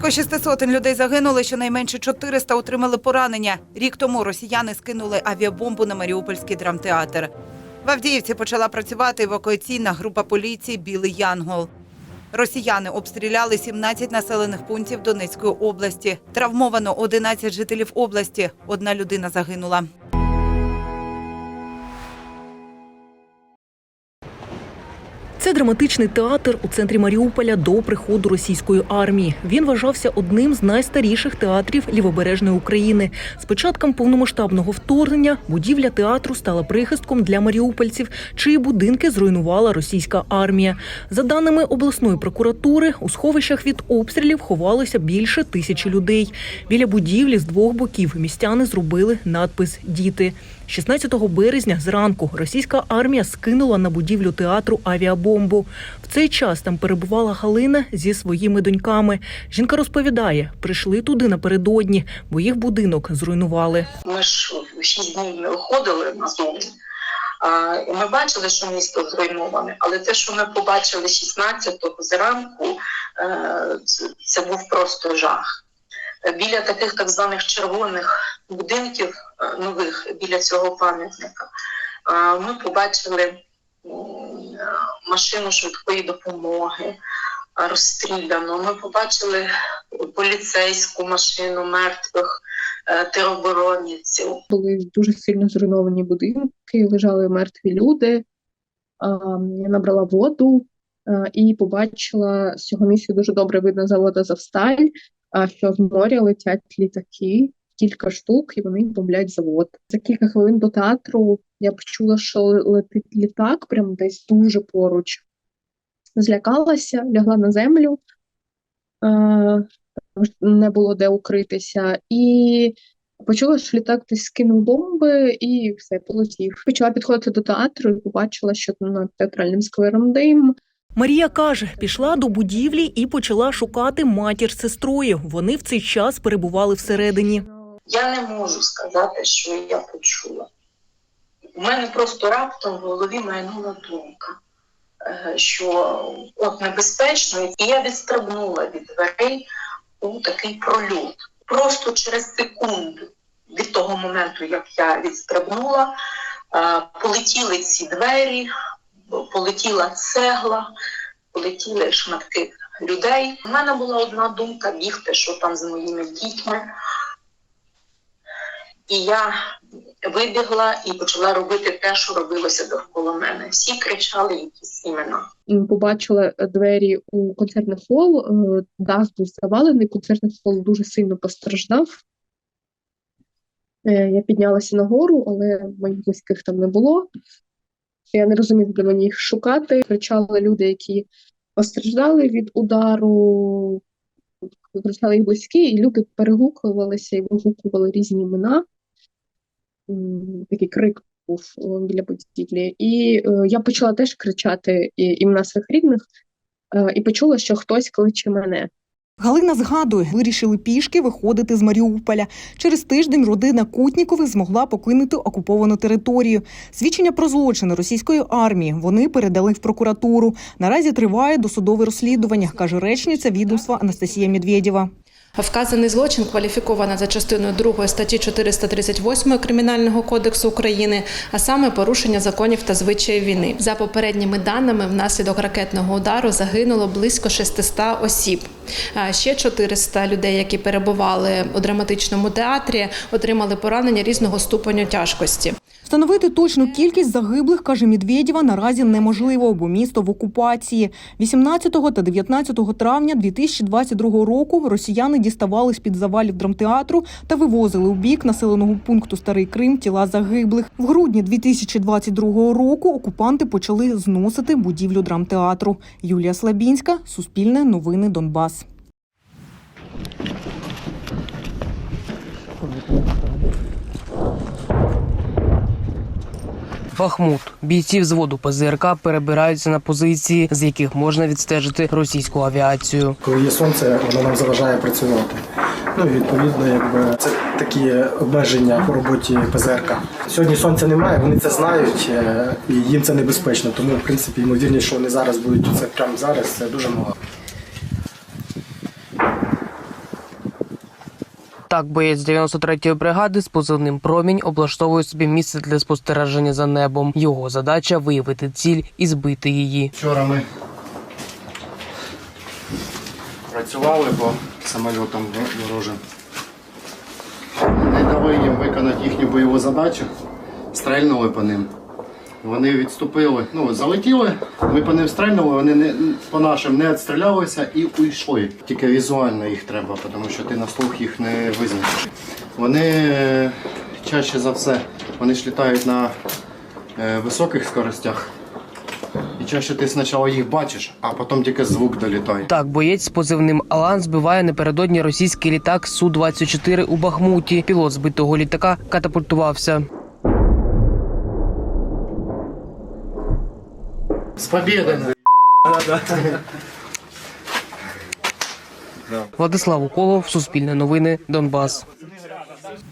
Близько шести сотень людей загинули, щонайменше 400 отримали поранення. Рік тому росіяни скинули авіабомбу на Маріупольський драмтеатр. В Авдіївці почала працювати евакуаційна група поліції Білий Янгол. Росіяни обстріляли 17 населених пунктів Донецької області. Травмовано 11 жителів області. Одна людина загинула. Це драматичний театр у центрі Маріуполя до приходу російської армії. Він вважався одним з найстаріших театрів лівобережної України. З початком повномасштабного вторгнення будівля театру стала прихистком для маріупольців, чиї будинки зруйнувала російська армія. За даними обласної прокуратури, у сховищах від обстрілів ховалося більше тисячі людей. Біля будівлі з двох боків містяни зробили надпис Діти. 16 березня зранку російська армія скинула на будівлю театру авіабомбу. В цей час там перебувала Галина зі своїми доньками. Жінка розповідає, прийшли туди напередодні, бо їх будинок зруйнували. Ми ж шість днів не виходили назовні. Ми бачили, що місто зруйноване, але те, що ми побачили 16-го зранку, е, це, був просто жах. Біля таких так званих червоних будинків е, нових, біля цього пам'ятника, е, ми побачили машину швидкої допомоги розстріляну. Ми побачили поліцейську машину мертвих е, тероборонівців. були дуже сильно зруйновані будинки, лежали мертві люди. Я набрала воду і побачила з цього місця дуже добре видно завод Азовсталь, а, що з моря летять літаки, кілька штук, і вони бомблять завод. За кілька хвилин до театру я почула, що летить літак, прямо десь дуже поруч. Злякалася, лягла на землю, що не було де укритися. І Почула, що літак десь скинув бомби і все, полетів. Почала підходити до театру і побачила, що над театральним сквером дим. Марія каже, пішла до будівлі і почала шукати матір з сестрою. Вони в цей час перебували всередині. Я не можу сказати, що я почула. У мене просто раптом в голові майнула думка, е, що от небезпечно, і я відстрибнула від дверей у такий прольот. Просто через секунду від того моменту, як я відстрибнула, е, полетіли ці двері, полетіла цегла, полетіли шматки людей. У мене була одна думка бігти, що там з моїми дітьми. І я вибігла і почала робити те, що робилося довкола мене. Всі кричали якісь імена. Побачила е, двері у концертний хол, е, дах був завалений, концертний хол дуже сильно постраждав. Е, Я піднялася нагору, але моїх близьких там не було. Я не розумів, де мені їх шукати. Кричали люди, які постраждали від удару, кричали їх близькі, і люди перегукувалися і вигукували різні імена. Такий крик був біля будівлі. І е, я почала теж кричати імена своїх рідних, е, і почула, що хтось кличе мене. Галина згадує, вирішили пішки виходити з Маріуполя. Через тиждень родина Кутнікових змогла покинути окуповану територію. Свідчення про злочини російської армії вони передали в прокуратуру. Наразі триває досудове розслідування, каже речниця відомства Анастасія Медведєва. Вказаний злочин кваліфіковано за частиною 2 статті 438 Кримінального кодексу України, а саме порушення законів та звичаїв війни. За попередніми даними, внаслідок ракетного удару загинуло близько 600 осіб. А Ще 400 людей, які перебували у драматичному театрі, отримали поранення різного ступеню тяжкості. Встановити точну кількість загиблих, каже Медведєва, наразі неможливо, бо місто в окупації. 18 та 19 травня 2022 року росіяни діставали з-під завалів драмтеатру та вивозили у бік населеного пункту Старий Крим тіла загиблих. В грудні 2022 року окупанти почали зносити будівлю драмтеатру. Юлія Слабінська, Суспільне новини Донбас. Бахмут. Бійці взводу ПЗРК перебираються на позиції, з яких можна відстежити російську авіацію. Коли є сонце, воно нам заважає працювати. Ну відповідно, якби це такі обмеження по роботі ПЗРК. Сьогодні сонця немає, вони це знають, е, і їм це небезпечно. Тому, в принципі, ймовірність, що вони зараз будуть це прямо зараз, це дуже мало. Так, боєць 93-ї бригади з позивним промінь облаштовує собі місце для спостереження за небом. Його задача виявити ціль і збити її. Вчора ми працювали по самольотам ворожим. Не дали їм виконати їхню бойову задачу, стрельнули по ним. Вони відступили, ну, залетіли, ми по ним стрельнули, вони не, по нашим не відстрілялися і уйшли. Тільки візуально їх треба, тому що ти на слух їх не визначиш. Вони чаще за все вони ж літають на е, високих скоростях. І чаще ти спочатку їх бачиш, а потім тільки звук долітає. Так, боєць з позивним Алан збиває напередодні російський літак Су-24 у Бахмуті. Пілот збитого літака катапультувався. З побєдою! Владислав Уколов, Суспільне новини, Донбас.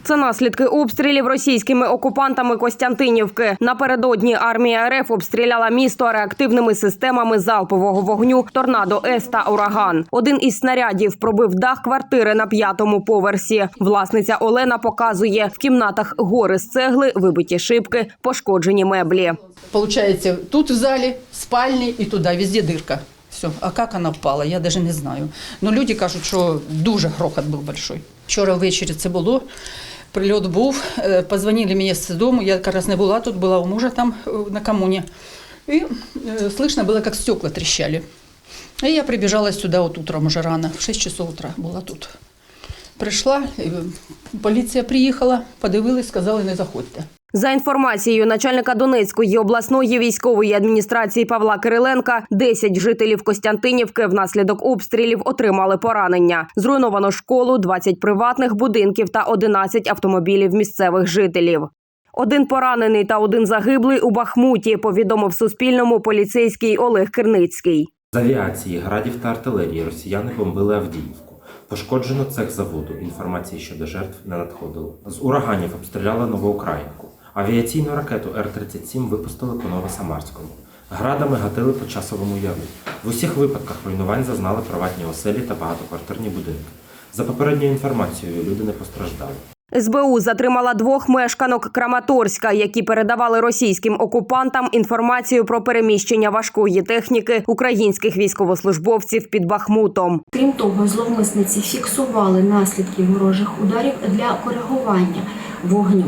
Це наслідки обстрілів російськими окупантами Костянтинівки. Напередодні армія РФ обстріляла місто реактивними системами залпового вогню Торнадо С та Ураган. Один із снарядів пробив дах квартири на п'ятому поверсі. Власниця Олена показує в кімнатах гори з цегли, вибиті шибки, пошкоджені меблі. Получается, тут в зале, спальне и туда, везде дырка. Все. А как она впала, я даже не знаю. Но люди кажуть, що дуже грохот був большой. Вчора ввечері це було. Прильот був. Е, Позвонили мені з дому. Я якраз не була тут, була у мужа там е, на комуні. І е, слышно було, як стекла тріщали. І я прибіжала сюди от утром уже рано, в 6 часов утра була тут. Прийшла, поліція приїхала, подивилась, сказали, не заходьте. За інформацією начальника Донецької обласної військової адміністрації Павла Кириленка, 10 жителів Костянтинівки внаслідок обстрілів отримали поранення. Зруйновано школу, 20 приватних будинків та 11 автомобілів місцевих жителів. Один поранений та один загиблий у Бахмуті. Повідомив Суспільному поліцейський Олег Кирницький. З авіації, градів та артилерії росіяни бомбили Авдіївку. Пошкоджено цех заводу. Інформації щодо жертв не надходило. З ураганів обстріляли Новоукраїнку. Авіаційну ракету Р-37 випустили по Новосамарському. Градами гатили по часовому яру. В усіх випадках руйнувань зазнали приватні оселі та багатоквартирні будинки. За попередньою інформацією, люди не постраждали. СБУ затримала двох мешканок Краматорська, які передавали російським окупантам інформацію про переміщення важкої техніки українських військовослужбовців під Бахмутом. Крім того, зловмисниці фіксували наслідки ворожих ударів для коригування вогню.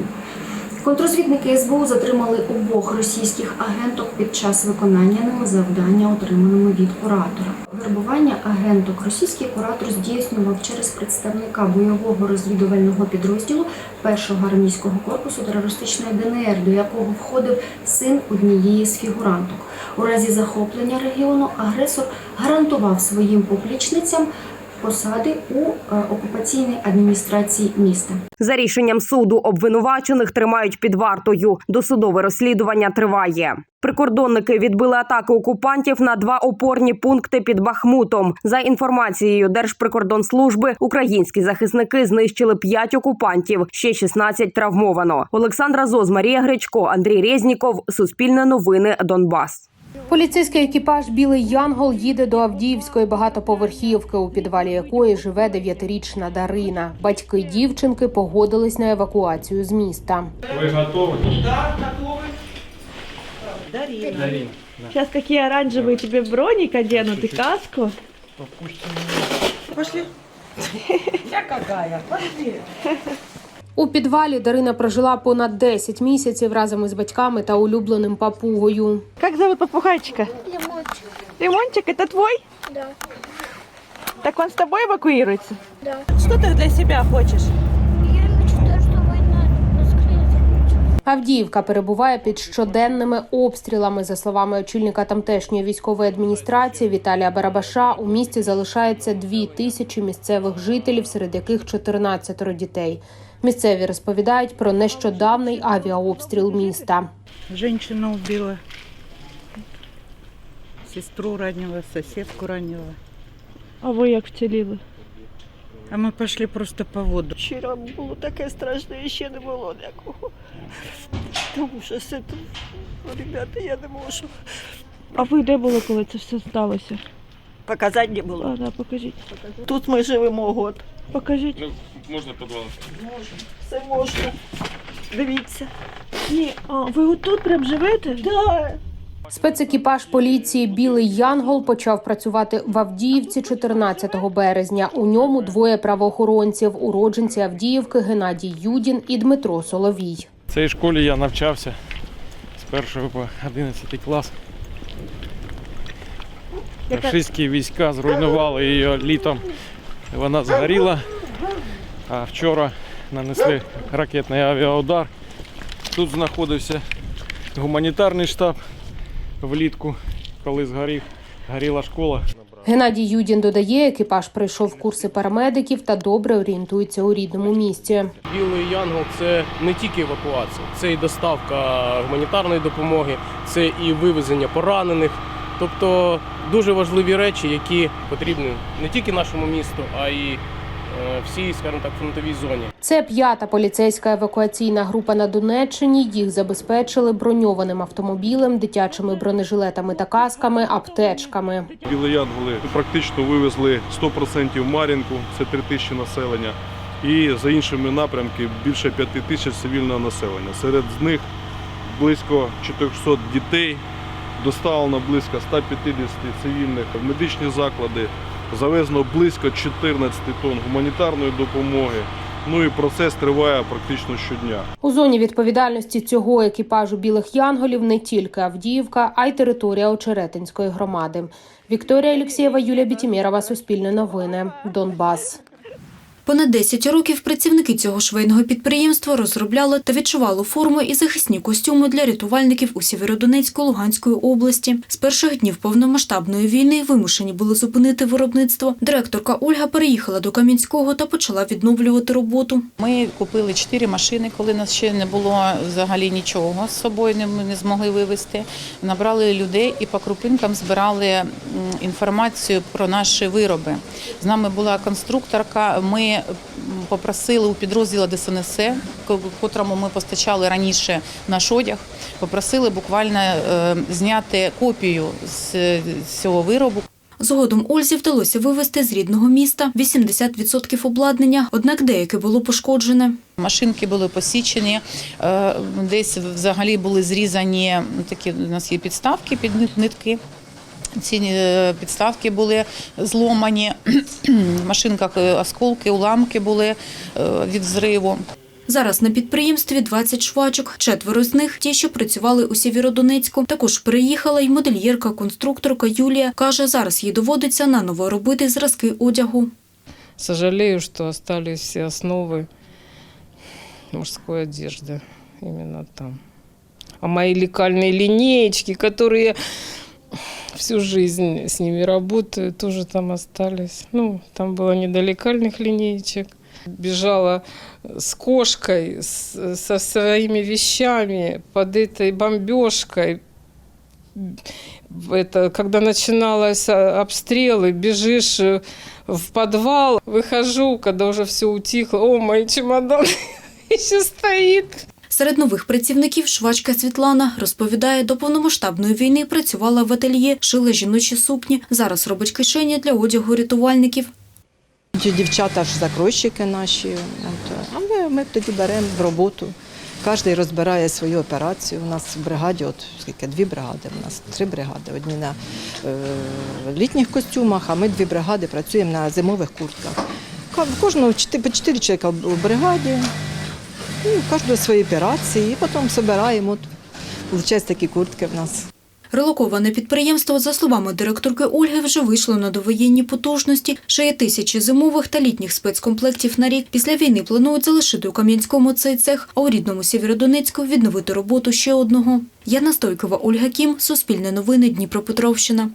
Контрозвідники СБУ затримали обох російських агенток під час виконання ними завдання, отриманими від куратора. Вербування агенток російський куратор здійснював через представника бойового розвідувального підрозділу першого армійського корпусу терористичної ДНР, до якого входив син однієї з фігуранток. У разі захоплення регіону агресор гарантував своїм поплічницям посади у е, окупаційній адміністрації міста. За рішенням суду обвинувачених тримають під вартою. Досудове розслідування триває. Прикордонники відбили атаки окупантів на два опорні пункти під Бахмутом. За інформацією Держприкордонслужби, українські захисники знищили п'ять окупантів, ще 16 травмовано. Олександра Зоз, Марія Гречко, Андрій Резніков. Суспільне новини Донбас. Поліцейський екіпаж Білий Янгол їде до Авдіївської багатоповерхівки, у підвалі якої живе дев'ятирічна Дарина. Батьки дівчинки погодились на евакуацію з міста. Ви готові? Дарина. Дарин. Сейчас какие оранжевые тебе броник оденут и каску. Пошли. Я какая? Пошли. У підвалі Дарина прожила понад 10 місяців разом із батьками та улюбленим папугою. Как зовут попугайчика? Лимончик. Лимончик, это твой? Да. Так он с тобой эвакуируется? Да. Что ты для себя хочешь? Авдіївка перебуває під щоденними обстрілами. За словами очільника тамтешньої військової адміністрації Віталія Барабаша, у місті залишається дві тисячі місцевих жителів, серед яких 14 дітей. Місцеві розповідають про нещодавний авіаобстріл міста. Женщину убила. Сестру ранила, соседку ранила. А ви як вціліли? А ми пішли просто по воду. Вчора було таке страшне, і ще не було ніякого. Тому що це тут, ребята, я не можу. А ви де були, коли це все сталося? Показати не було. А, да, покажіть. Тут ми живемо год. Покажіть. Ну, можна підвал? Можна. Все можна. Дивіться. Ні, а ви отут прям живете? Да. Спецекіпаж поліції Білий Янгол почав працювати в Авдіївці 14 березня. У ньому двоє правоохоронців, уродженці Авдіївки Геннадій Юдін і Дмитро Соловій. В цій школі я навчався з 1 по 11 клас. Рашистські війська зруйнували її літом. Вона згоріла, а вчора нанесли ракетний авіаудар. Тут знаходився гуманітарний штаб влітку, коли згорів, горіла школа. Геннадій Юдін додає, екіпаж пройшов курси парамедиків та добре орієнтується у рідному місті. Білий Янгол це не тільки евакуація, це і доставка гуманітарної допомоги, це і вивезення поранених. Тобто дуже важливі речі, які потрібні не тільки нашому місту, а й всій, скажімо так, фронтовій зоні. Це п'ята поліцейська евакуаційна група на Донеччині. Їх забезпечили броньованим автомобілем, дитячими бронежилетами та касками, аптечками. Білі Янголи практично вивезли 100% Мар'їнку, це 3 тисячі населення. І за іншими напрямки більше 5 тисяч цивільного населення. Серед них близько 400 дітей, доставлено близько 150 цивільних в медичні заклади, завезено близько 14 тонн гуманітарної допомоги. Ну і процес триває практично щодня. У зоні відповідальності цього екіпажу білих янголів не тільки Авдіївка, а й територія Очеретинської громади. Вікторія Олексєєва, Юлія Бітімєрова, Суспільне новини, Донбас. Понад 10 років працівники цього швейного підприємства розробляли та відшивали форми і захисні костюми для рятувальників у Сєвєродонецьку Луганської області. З перших днів повномасштабної війни вимушені були зупинити виробництво. Директорка Ольга переїхала до Кам'янського та почала відновлювати роботу. Ми купили чотири машини, коли нас ще не було взагалі нічого з собою, не, ми не змогли вивезти. Набрали людей і по крупинкам збирали інформацію про наші вироби. З нами була конструкторка. Ми попросили у підрозділу ДСНС, ко- котрому ми постачали раніше наш одяг, попросили буквально е, зняти копію з з цього виробу. Згодом Ользі вдалося вивезти з рідного міста 80% обладнання, однак деяке було пошкоджене. Машинки були посічені, е, десь взагалі були зрізані такі у нас є підставки під нитки. Ці е, підставки були зломані, в машинках е, осколки, уламки були е, від зриву. Зараз на підприємстві 20 швачок, четверо з них ті, що працювали у Сєвєродонецьку. Також приїхала й модельєрка-конструкторка Юлія. Каже, зараз їй доводиться наново робити зразки одягу. Сожалею, что остались все основы мужской одежды именно там. А мои лекальные линеечки, которые всю жизнь с ними работаю, тоже там остались. Ну, там было не до лекальных линеечек. Бежала с кошкой, с- со своими вещами под этой бомбежкой. Это, когда начиналось а, обстрелы, бежишь э, в подвал, выхожу, когда уже все утихло. О, мои чемоданы еще стоит. Серед нових працівників швачка Світлана розповідає, до повномасштабної війни працювала в ательє, шила жіночі сукні. Зараз робить кишені для одягу рятувальників. Дівчата ж закройщики наші, от, а ми, тоді беремо в роботу. Кожен розбирає свою операцію. У нас в бригаді, от скільки дві бригади, у нас три бригади. Одні на е, літніх костюмах, а ми дві бригади працюємо на зимових куртках. Кожного по чотири чоловіка в бригаді, в кожного свої операції, і потім збираємо. От, такі куртки в нас. Релоковане підприємство, за словами директорки Ольги, вже вийшло на довоєнні потужності. Шиє тисячі зимових та літніх спецкомплектів на рік. Після війни планують залишити у Кам'янському цей цех, а у рідному Сєвєродонецьку відновити роботу ще одного. Яна Стойкова, Ольга Кім, Суспільне новини, Дніпропетровщина.